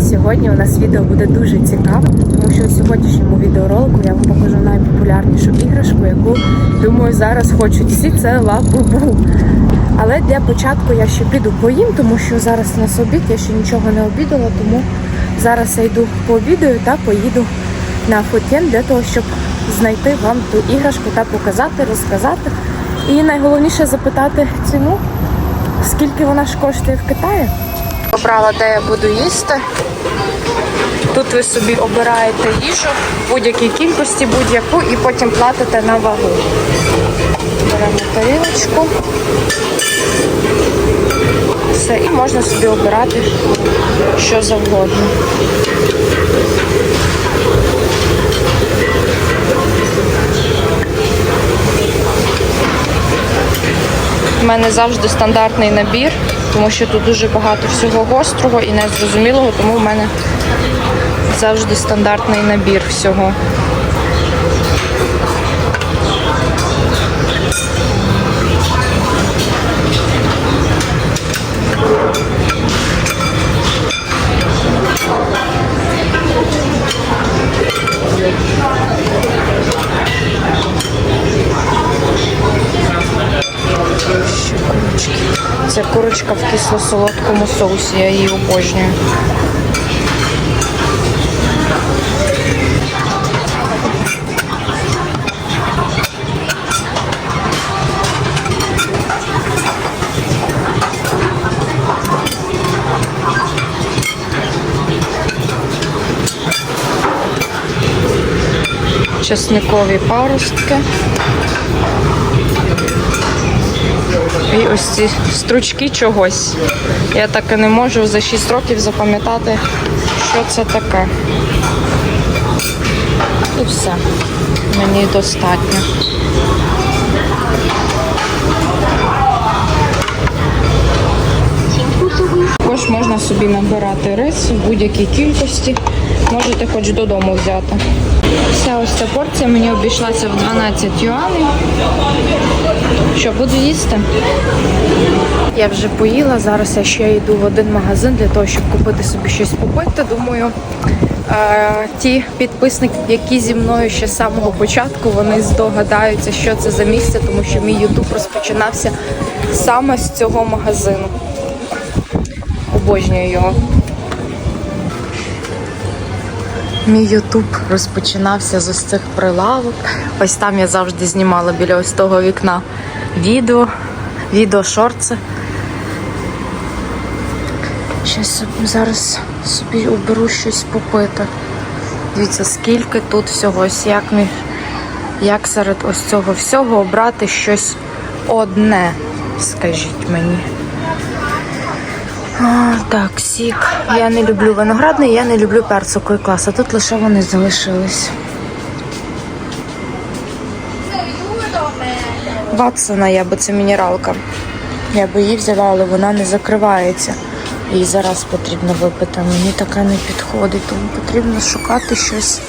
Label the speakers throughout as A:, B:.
A: Сьогодні у нас відео буде дуже цікаве, тому що у сьогоднішньому відеоролику я вам покажу найпопулярнішу іграшку, яку думаю зараз хочуть всі. Це лабубу. Але для початку я ще піду поїм, тому що зараз у нас обід, я ще нічого не обідала, тому зараз я йду пообідаю та поїду на футєн для того, щоб знайти вам ту іграшку та показати, розказати. І найголовніше запитати ціну, скільки вона ж коштує в Китаї. Обрала, де я буду їсти. Тут ви собі обираєте їжу в будь-якій кількості, будь-яку, і потім платите на вагу. Беремо тарілочку. Все, і можна собі обирати що завгодно. У мене завжди стандартний набір, тому що тут дуже багато всього гострого і незрозумілого, тому в мене завжди стандартний набір всього. Це курочка в кисло-солодкому соусі, я її обожнюю. Чесникові паростки. І ось ці стручки чогось. Я так і не можу за 6 років запам'ятати, що це таке. І все. Мені достатньо. Також можна собі набирати рис в будь-якій кількості. Можете хоч додому взяти. Вся ось ця порція мені обійшлася в 12 юаней. Що буду їсти? Я вже поїла. Зараз я ще йду в один магазин для того, щоб купити собі щось попити. Думаю, е, ті підписники, які зі мною ще з самого початку, вони здогадаються, що це за місце, тому що мій ютуб розпочинався саме з цього магазину. Обожнюю його. Мій ютуб розпочинався з ось цих прилавок. Ось там я завжди знімала біля ось того вікна відео, відео шорти. Щас зараз собі оберу щось попити. Дивіться, скільки тут всього, ось як, мі- як серед ось цього всього обрати щось одне, скажіть мені. А, так, сік. Я не люблю виноградний, я не люблю персиковий клас, а тут лише вони залишились. Ватсона я, бо це мінералка. Я би її взяла, але вона не закривається. Її зараз потрібно випити. Мені така не підходить, тому потрібно шукати щось.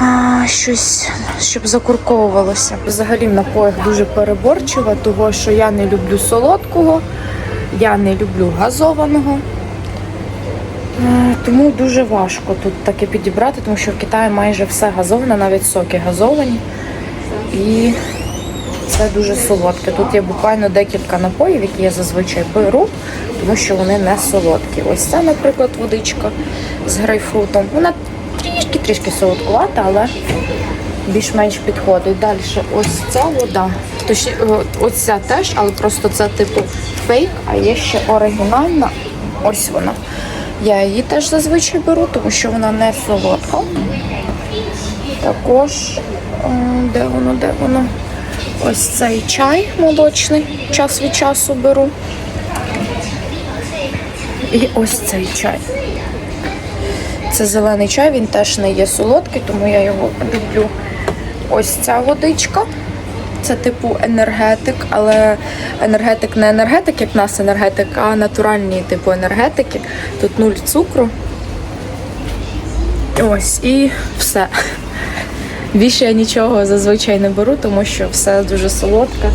A: А, щось, щоб закурковувалося. Взагалі в напоях дуже переборчива, того що я не люблю солодкого, я не люблю газованого. Е, Тому дуже важко тут таке підібрати, тому що в Китаї майже все газоване, навіть соки газовані. І це дуже солодке. Тут є буквально декілька напоїв, які я зазвичай беру, тому що вони не солодкі. Ось це, наприклад, водичка з грейпфрутом. Вона трішки-трішки солодкувата, але більш-менш підходить. Далі ось ця вода. Точні, ось ця теж, але просто це типу фейк, а є ще оригінальна. Ось вона. Я її теж зазвичай беру, тому що вона не солодка. Також, де воно, де воно? Ось цей чай молочний, час від часу беру. І ось цей чай. Це зелений чай, він теж не є солодкий, тому я його люблю. Ось ця водичка. Це типу енергетик, але енергетик не енергетик, як нас енергетик, а натуральні типу енергетики. Тут нуль цукру. Ось і все. Більше я нічого зазвичай не беру, тому що все дуже солодке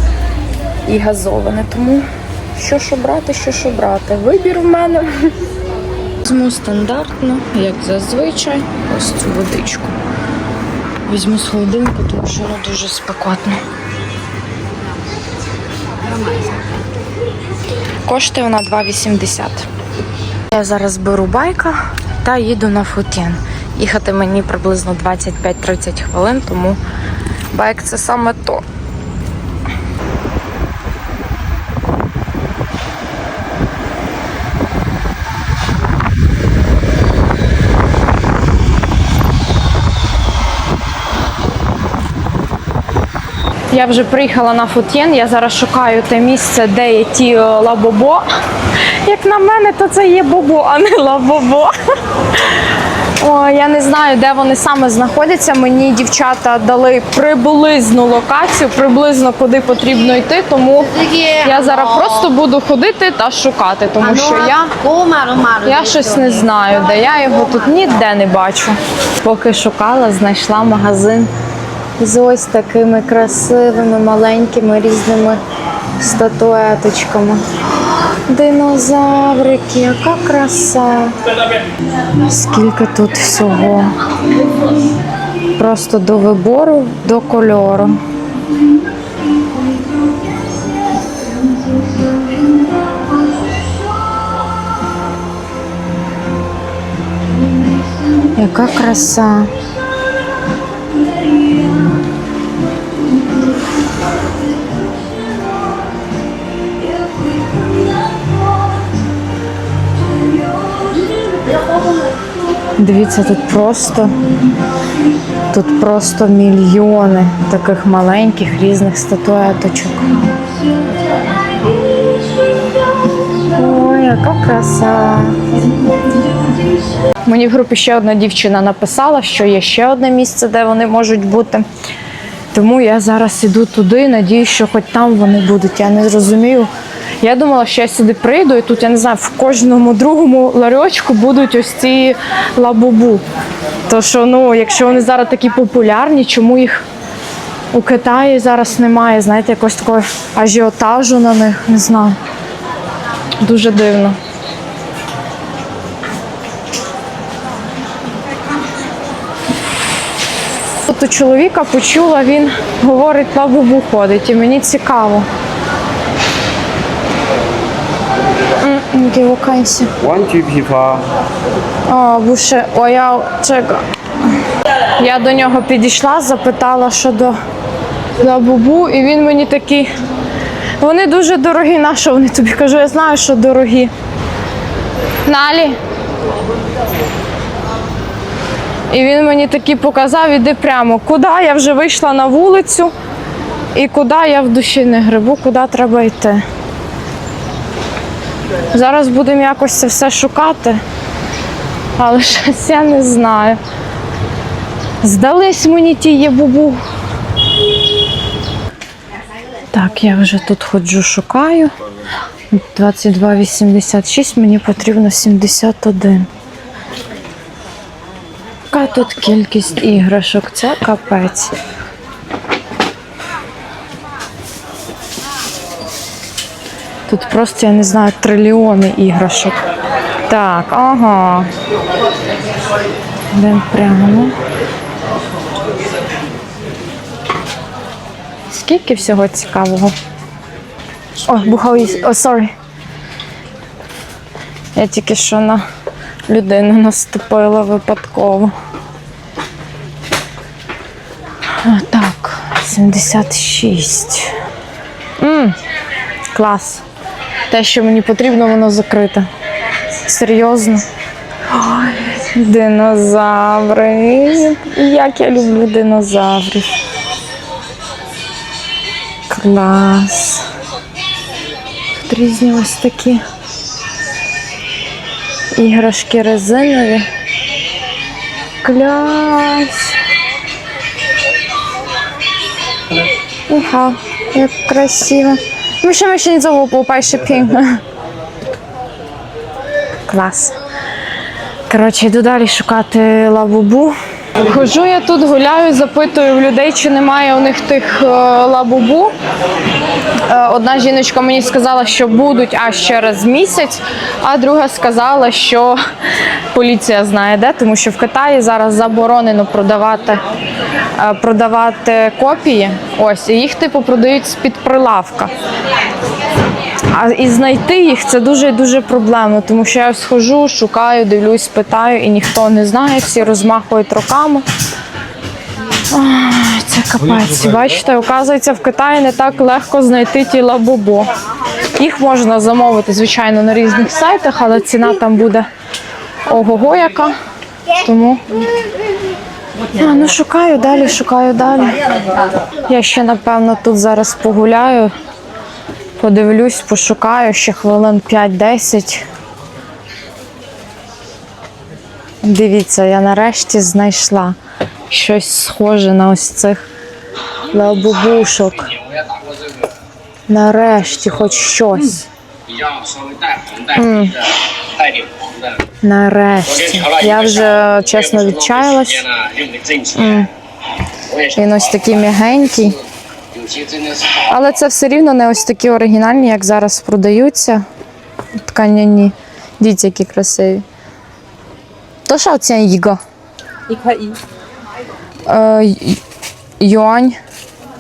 A: і газоване. Тому що ж обрати, що ж обрати. Вибір в мене. Візьму стандартно, як зазвичай, ось цю водичку. Візьму з холодильника, тому що воно дуже спекотно. Коштує вона 2,80. Я зараз беру байка та їду на Футін. Їхати мені приблизно 25-30 хвилин, тому байк це саме то. Я вже приїхала на Футєн. Я зараз шукаю те місце, де є ті е, лабобо. Як на мене, то це є бобо, а не лабобо. О, я не знаю, де вони саме знаходяться. Мені дівчата дали приблизну локацію, приблизно куди потрібно йти. Тому я зараз просто буду ходити та шукати, тому що я. Я щось не знаю, де я його тут ніде не бачу. Поки шукала, знайшла магазин з ось такими красивими маленькими різними статуеточками. Динозаврики, яка краса. Скільки тут всього. Просто до вибору, до кольору. Яка краса. Дивіться, тут просто тут просто мільйони таких маленьких різних статуеточок. Ой, яка краса. Мені в групі ще одна дівчина написала, що є ще одне місце, де вони можуть бути. Тому я зараз іду туди, надіюсь, що хоч там вони будуть. Я не зрозумію. Я думала, що я сюди прийду, і тут я не знаю, в кожному другому ларьочку будуть ось ці лабубу. То що, ну, якщо вони зараз такі популярні, чому їх у Китаї зараз немає? Знаєте, якось такого ажіотажу на них, не знаю. Дуже дивно. От у чоловіка почула, він говорить, лабубу ходить, і мені цікаво.
B: Відвокайся.
A: А, буше, о, я чека. Я до нього підійшла, запитала щодо до бубу, і він мені такий. Вони дуже дорогі, на що вони тобі кажу, я знаю, що дорогі. Налі. І він мені такі показав, іди прямо, куди я вже вийшла на вулицю і куди я в душі не грибу, куди треба йти. Зараз будемо якось це все шукати. Але щось я не знаю. Здались мені ті єбубу. Так, я вже тут ходжу, шукаю. 22,86, мені потрібно 71. Яка тут кількість іграшок? Це капець. Тут просто, я не знаю, трильйони іграшок. Так, ага. Йдемо прямо. Скільки всього цікавого? О, бухали. О, сорі. Я тільки що на людину наступила випадково. Так, 76. М, клас. Те, що мені потрібно, воно закрите. Серйозно. Ой, динозаври. Як я люблю динозаврів. Клас. Тут різні ось такі іграшки резинові. Клас. Іха, як красиво. Ще не зову попайши пінг. Клас. Коротше, йду далі шукати лавубу. Хожу я тут, гуляю, запитую в людей, чи немає у них тих е, лабубу. Е, Одна жіночка мені сказала, що будуть аж через місяць, а друга сказала, що поліція знає де, тому що в Китаї зараз заборонено продавати, продавати копії. Ось, і їх типу продають з-під прилавка. А і знайти їх це дуже дуже проблемно, тому що я ось хожу, шукаю, дивлюсь, питаю, і ніхто не знає, всі розмахують руками. Ай, Це капець. Бачите, оказується, в Китаї не так легко знайти ті лабубо. Їх можна замовити, звичайно, на різних сайтах, але ціна там буде ого-го яка. Тому. А, ну шукаю далі, шукаю далі. Я ще, напевно, тут зараз погуляю, подивлюсь, пошукаю ще хвилин 5-10. Дивіться, я нарешті знайшла щось схоже на ось цих лабубушок. Нарешті, хоч щось.
B: 比
A: Нарешті. Я вже чесно відчаялась. Він ось такий м'ягенький. Але це все рівно не ось такі оригінальні, як зараз продаються. Тканяні. Діти, які красиві. То що ця
C: Іго?
A: Е, Юань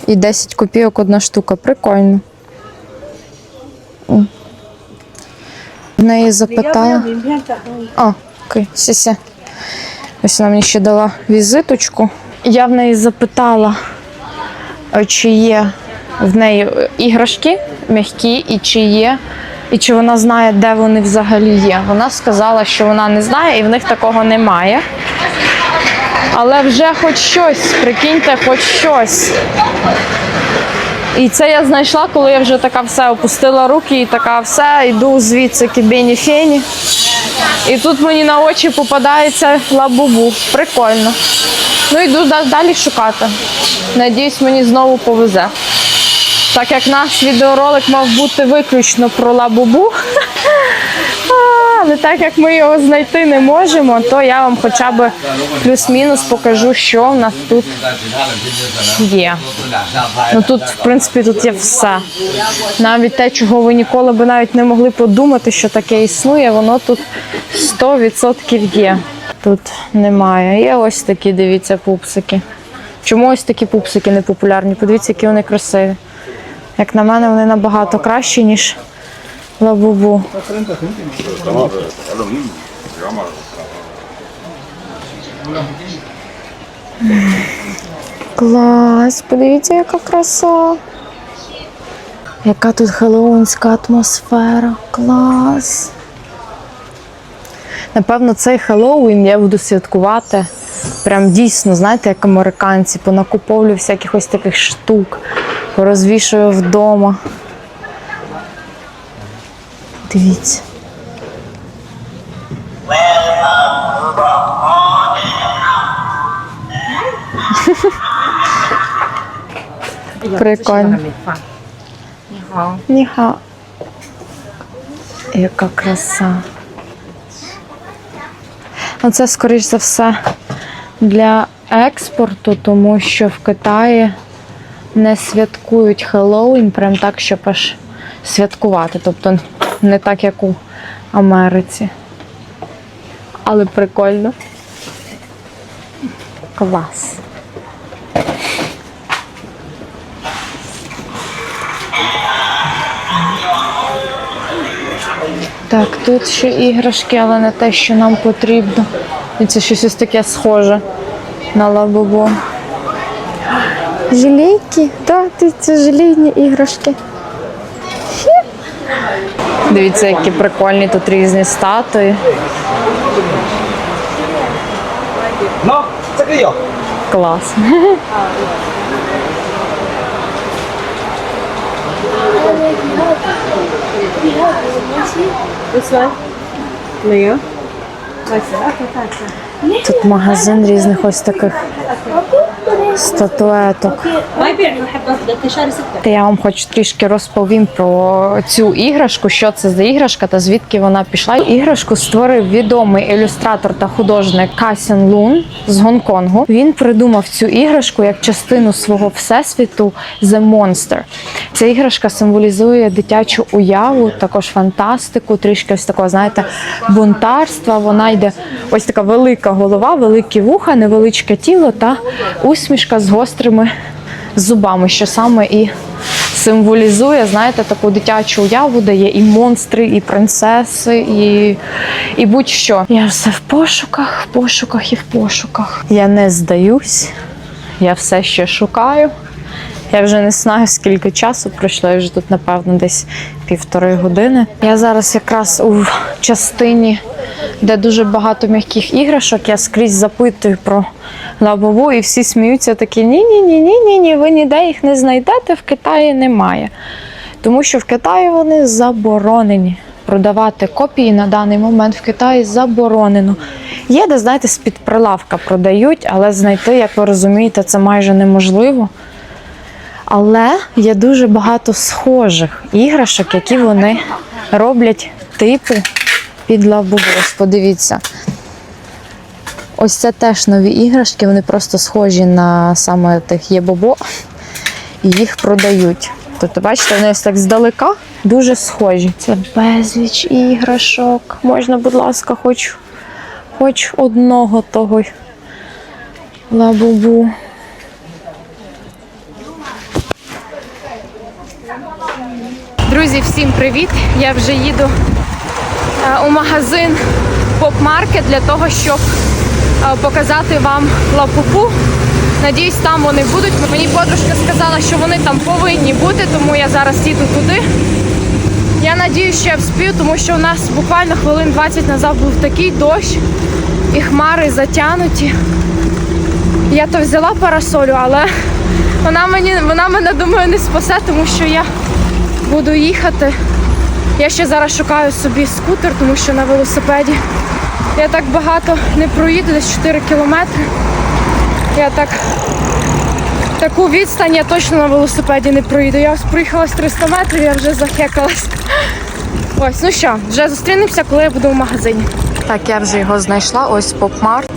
A: і 10 копійок одна штука. Прикольно. В неї запитала. О, окей, сіся. Ось вона мені ще дала візиточку. Я в неї запитала, е, чи є в неї е, іграшки м'які і чи є, і чи вона знає, де вони взагалі є. Вона сказала, що вона не знає і в них такого немає. Але вже хоч щось, прикиньте, хоч щось. І це я знайшла, коли я вже така все опустила руки і така все, йду звідси кібені фені. І тут мені на очі попадається лабубу. Прикольно. Ну йду далі шукати. Надіюсь, мені знову повезе. Так як наш відеоролик мав бути виключно про лабубу. Але так як ми його знайти не можемо, то я вам хоча б плюс-мінус покажу, що в нас тут є. Ну тут, в принципі, тут є все. Навіть те, чого ви ніколи би навіть не могли подумати, що таке існує, воно тут 100% є. Тут немає. Є ось такі, дивіться, пупсики. Чому ось такі пупсики не популярні? Подивіться, які вони красиві. Як на мене, вони набагато кращі, ніж лабубу. Клас, подивіться, яка краса. Яка тут хеллоуінська атмосфера. Клас. Напевно, цей Хеллоуін я буду святкувати. Прям дійсно, знаєте, як американці, понакуповлю всяких ось таких штук, порозвішую вдома. Дивіться. Прикольно. Ніха. Яка краса. Оце, скоріш за все, для експорту, тому що в Китаї не святкують Хеллоуін, прям так, щоб аж святкувати. Тобто не так, як у Америці. Але прикольно. Клас. Так, тут ще іграшки, але не те, що нам потрібно. І це щось ось таке схоже на лабубу. Желейки? Так, да, це желейні іграшки. Дивіться, які прикольні тут різні статуї.
D: Ну, це кийо.
A: Клас. Тут магазин різних ось таких статуеток. Я вам хоч трішки розповім про цю іграшку, що це за іграшка та звідки вона пішла. Іграшку створив відомий ілюстратор та художник Касін Лун з Гонконгу. Він придумав цю іграшку як частину свого всесвіту The Monster. Ця іграшка символізує дитячу уяву, також фантастику, трішки ось такого, знаєте, бунтарства. Вона йде ось така велика голова, великі вуха, невеличке тіло та усмішка з гострими зубами, що саме і символізує, знаєте, таку дитячу уяву, де є і монстри, і принцеси, і, і будь-що. Я все в пошуках, в пошуках і в пошуках. Я не здаюсь, я все ще шукаю. Я вже не знаю, скільки часу пройшло, я вже тут, напевно, десь півтори години. Я зараз якраз у частині, де дуже багато м'яких іграшок, я скрізь запитую про лабову, і всі сміються такі: ні-ні, ні, ні, ні, ні, ви ніде їх не знайдете, в Китаї немає. Тому що в Китаї вони заборонені. Продавати копії на даний момент в Китаї заборонено. Є, де, знаєте, з-під прилавка продають, але знайти, як ви розумієте, це майже неможливо. Але є дуже багато схожих іграшок, які вони роблять типу під. Ось подивіться. Ось це теж нові іграшки, вони просто схожі на саме тих єбобо, і їх продають. Тобто, бачите, вони ось так здалека дуже схожі. Це безліч іграшок. Можна, будь ласка, хоч, хоч одного того лабубу. Друзі, всім привіт! Я вже їду е, у магазин Поп-Маркет для того, щоб е, показати вам лапупу. Надіюсь, там вони будуть. Мені подружка сказала, що вони там повинні бути, тому я зараз їду туди. Я надіюсь, що я вспію, тому що у нас буквально хвилин 20 назад був такий дощ і хмари затянуті. Я то взяла парасолю, але вона мені вона мене думаю не спасе, тому що я буду їхати. Я ще зараз шукаю собі скутер, тому що на велосипеді я так багато не проїду, десь 4 кілометри. Я так таку відстань я точно на велосипеді не проїду. Я проїхала з 300 метрів, я вже захекалась. Ось, ну що, вже зустрінемося, коли я буду в магазині. Так, я вже його знайшла, ось поп-март.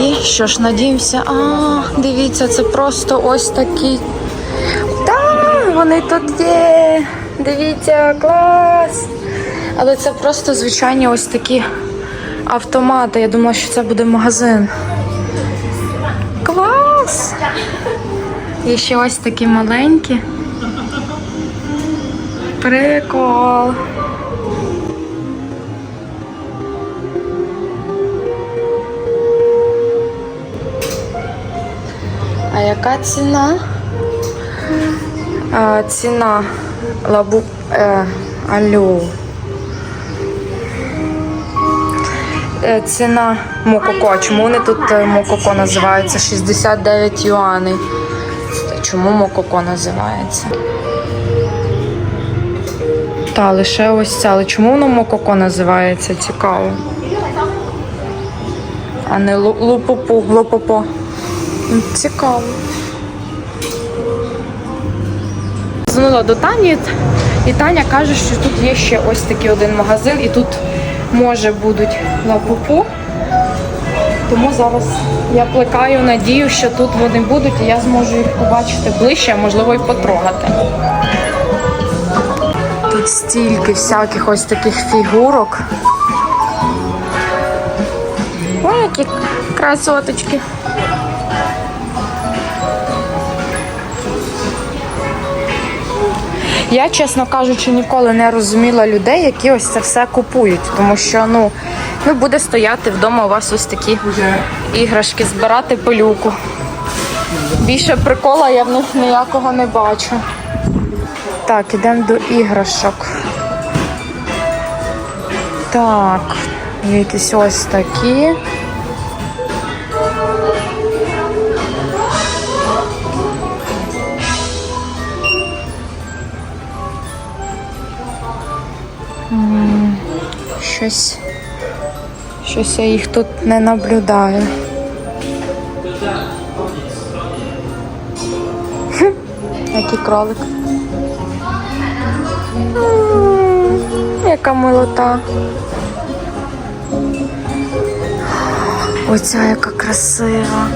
A: І що ж, надіємося, а, дивіться, це просто ось такі. Вони тут є. Дивіться, клас. Але це просто звичайні ось такі автомати. Я думала, що це буде магазин. Клас! Є ще ось такі маленькі. Прикол. А яка ціна? Ціна лабу. Е, алло. Е, ціна мококо. Чому вони тут е, мококо називаються? 69 юаней. Чому мококо називається? Та, лише ось ця. Але чому воно мококо називається? Цікаво. А не лу- лупопу, лопопо. Цікаво. Дзвонила до Тані, і Таня каже, що тут є ще ось такий один магазин, і тут може будуть лапупу. Тому зараз я плекаю надію, що тут вони будуть, і я зможу їх побачити ближче, а можливо і потрогати. Тут стільки всяких ось таких фігурок. Ой, які красоточки. Я, чесно кажучи, ніколи не розуміла людей, які ось це все купують, тому що ну, ну буде стояти вдома у вас ось такі іграшки, збирати пилюку. Більше прикола я в них ніякого не бачу. Так, ідемо до іграшок. Так, якісь ось такі. Щось щось я їх тут не наблюдаю. Який кролик. Яка милота. Оця яка красива.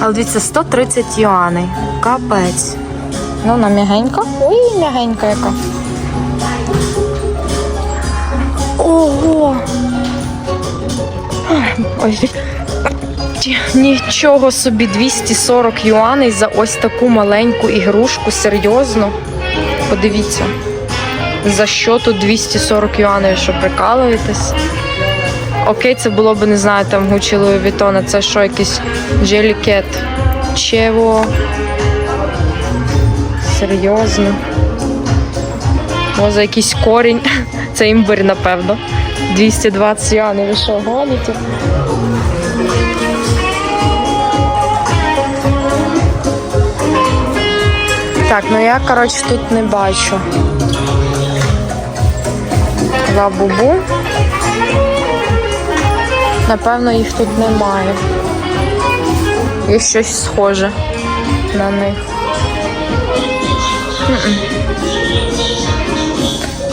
A: Але дивіться, 130 юаней. Капець. Ну, на м'ягенька. Ой, м'ягенька яка. Ого! Ой, Нічого собі 240 юаней за ось таку маленьку ігрушку. Серйозно. Подивіться. За що тут 240 юаней, що прикалуєтесь? Окей, це було б, не знаю, там Гучі Вітона, це що, якийсь желікет. Чево. Серйозно. За якийсь корінь. Це імбир, напевно. 220 юаней, ви що, гоните? Так, ну я, коротше, тут не бачу. Лабубу. Напевно, їх тут немає. Є щось схоже на них. М-м.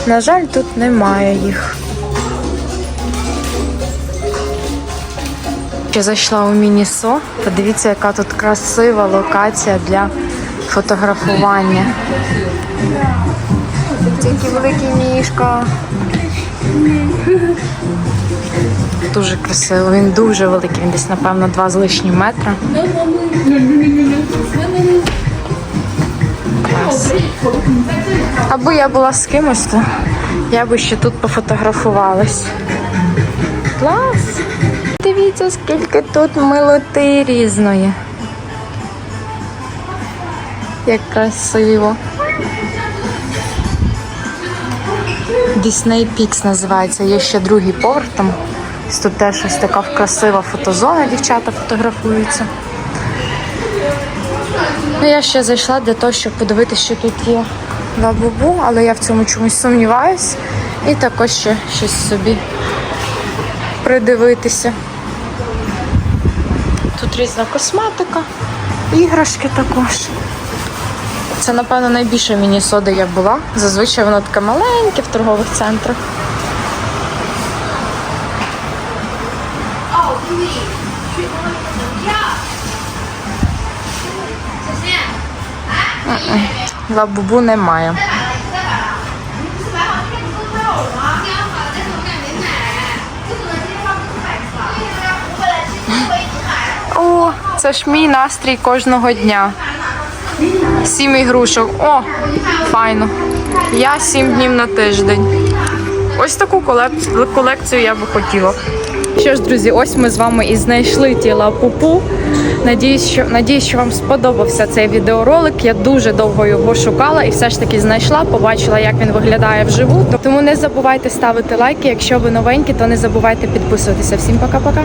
A: На жаль, тут немає їх. Я зайшла у Мінісо. Подивіться, яка тут красива локація для фотографування. Тільки великий мішка. Дуже красиво, він дуже великий, він десь, напевно, два з лишнім метра. Аби я була з кимось, то я би ще тут пофотографувалась. Клас! Дивіться, скільки тут милоти різної. Як красиво. Disney Pix називається. Є ще другий поверх там. Тут теж ось така красива фотозона, дівчата фотографуються. Ну, я ще зайшла для того, щоб подивитися, що тут є лабубу, але я в цьому чомусь сумніваюсь. І також ще щось собі придивитися. Тут різна косметика, іграшки також. Це, напевно, найбільше мінісо, де я була. Зазвичай воно таке маленьке в торгових центрах. Лабубу немає. О, це ж мій настрій кожного дня. Сім ігрушок. О, файно. Я сім днів на тиждень. Ось таку колек- колекцію я би хотіла. Що ж, друзі, ось ми з вами і знайшли тіла пупу. Надіюсь, що надіюсь, що вам сподобався цей відеоролик. Я дуже довго його шукала і все ж таки знайшла, побачила, як він виглядає вживу. Тому не забувайте ставити лайки. Якщо ви новенькі, то не забувайте підписуватися. Всім пока-пока.